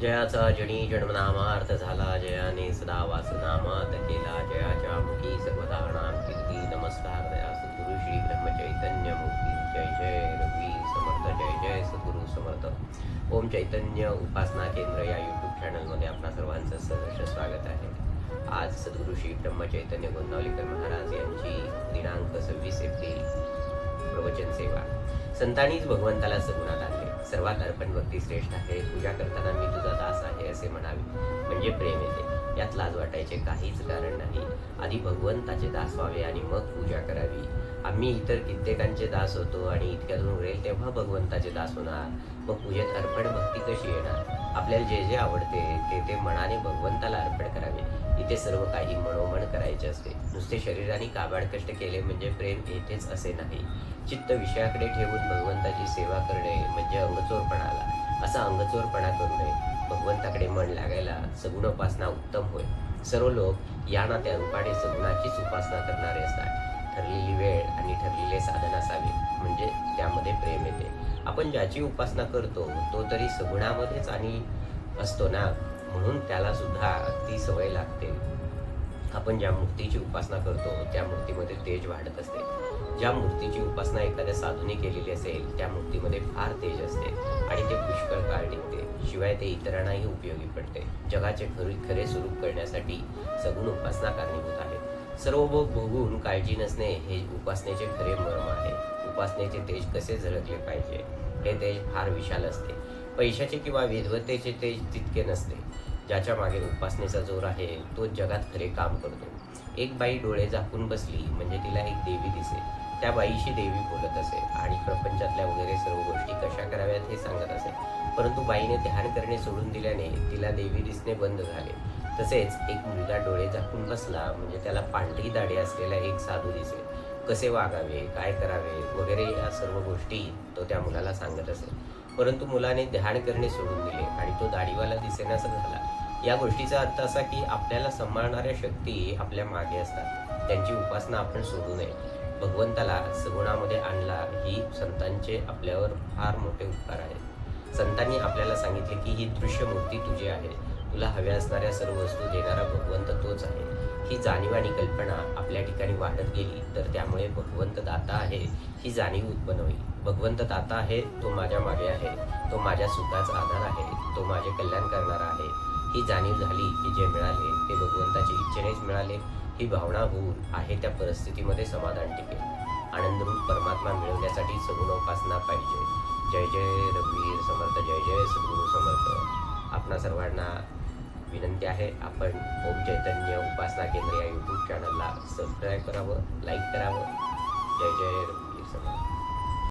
जयाचा जणी जन्मनामार्थ झाला जयाने सदा वासनामात केला जयाच्या मुखी सर्वदा नाम कीर्ती नमस्कार दया सद्गुरु श्री ब्रह्मचैतन्य मूर्ती जय जय रवी समर्थ जय जय सद्गुरु समर्थ. ओम चैतन्य उपासना केंद्र या यूट्यूब चॅनलमध्ये आपल्या सर्वांचं सहर्ष स्वागत आहे. आज सद्गुरु श्री ब्रह्मचैतन्य गोंदावलीकर महाराज यांची दिनांक सव्वीस एप्रिल प्रवचन सेवा. संतांनीच भगवंताला सगुणात आणले सर्वात अर्पण भक्ती श्रेष्ठ आहे. पूजा करताना मी तुझा दास आहे असे म्हणावे. म्हणजे प्रेम येते. यात लाज वाटायचे काहीच कारण नाही. आधी भगवंताचे दास व्हावे आणि मग पूजा करावी. आम्ही इतर कित्येकांचे दास होतो आणि इतक्यातून उरेल तेव्हा भगवंताचे दास होणार. मग पूजेत अर्पण भक्ती कशी येणार? आपल्याला जे जे आवडते ते ते मनाने भगवंताला अर्पण करावे. इथे सर्व काही मनोमन करायचे असते. नुसते शरीराने काबाड कष्ट केले म्हणजे प्रेम येतेच असे नाही. चित्त विषयाकडे ठेवून भगवंताची सेवा करणे म्हणजे अंगचोरपणाला. असा अंगचोरपणा करू नये. भगवंताकडे मन लागायला सगुण उपासना उत्तम होय. सर्व लोक या ना त्या रूपाने सगुणाचीच उपासना करणारे असतात. ठरलेली वेळ आणि ठरलेले साधन असावे म्हणजे त्यामध्ये प्रेम येते. आपण ज्याची उपासना करतो तो तरी सगुणामध्येच आणि असतो ना? म्हणून त्याला सुद्धा ती सवय लागते. आपण ज्या मूर्तीची उपासना करतो त्या मूर्तीमध्ये तेज वाढत असते. ज्या मूर्तीची उपासना एखाद्या साधूने केलेली असेल त्या मूर्तीमध्ये फार तेज असते आणि ते पुष्कळ काळ टिकते. शिवाय ते इतरांनाही उपयोगी पडते. जगाचे खरे खरे स्वरूप करण्यासाठी सगुण उपासना कारणीभूत आहे सर्व भोग भोगून काळजी नसणे हे उपासनेचे खरे मर्म आहे. उपासनेचे तेज कसे झळकले पाहिजे हे तेज फार विशाल असते. पैशाचे किंवा विधवतेचे तेज तितके नसते. ज्याच्या मागे उपासनेचा जोर आहे तोच जगात खरे काम करतो. एक बाई डोळे झाकून बसली म्हणजे तिला एक देवी दिसे त्या बाईशी देवी बोलत असे आणि प्रपंचातल्या वगैरे सर्व गोष्टी कशा कराव्यात हे सांगत असे. परंतु बाईने ध्यान करणे सोडून दिल्याने तिला देवी दिसणे बंद झाले. तसेच एक मुलगा डोळे झाकून बसला म्हणजे त्याला पांढरी दाढी असलेला एक साधू दिसे कसे वागावे काय करावे वगैरे या सर्व गोष्टी तो त्या मुलाला सांगत असे. परंतु मुलाने ध्यान करणे सोडून दिले आणि तो दाढीवाला दिसेनासा झाला. या गोष्टीचा अर्थ असा की आपल्याला सांभाळणाऱ्या शक्ती आपल्या मागे असतात. त्यांची उपासना आपण सोडू नये. भगवंताला सगुणामध्ये आणला ही संतांचे आपल्यावर फार मोठे उपकार आहेत. संतांनी आपल्याला सांगितले की ही दृश्य मूर्ती तुझी आहे. तुला हव्या असणाऱ्या सर्व वस्तू देणारा भगवंत तोच आहे. ही जाणीव आणि कल्पना आपल्या ठिकाणी वाढत गेली तर त्यामुळे भगवंत दाता आहे ही जाणीव उत्पन्न होईल. भगवंत दाता आहे तो माझ्या मागे आहे. तो माझ्या सुखाचा आधार आहे. तो माझे कल्याण करणारा आहे. ही जाणीव झाली की जे मिळाले ते भगवंताच्या इच्छेनेच मिळाले ही भावना होऊन आहे त्या परिस्थितीमध्ये समाधान टिकेल. आनंदरूप परमात्मा मिळवण्यासाठी सगुण उपासना पाहिजे. जय जय रघुवीर समर्थ जय जय सद्गुरू समर्थ. आपणा सर्वांना विनंती आहे आपण ओम चैतन्य उपासना केंद्र या यूट्यूब चॅनलला सबस्क्राईब करावं लाईक करावं. जय जय रघुवीर समर्थ.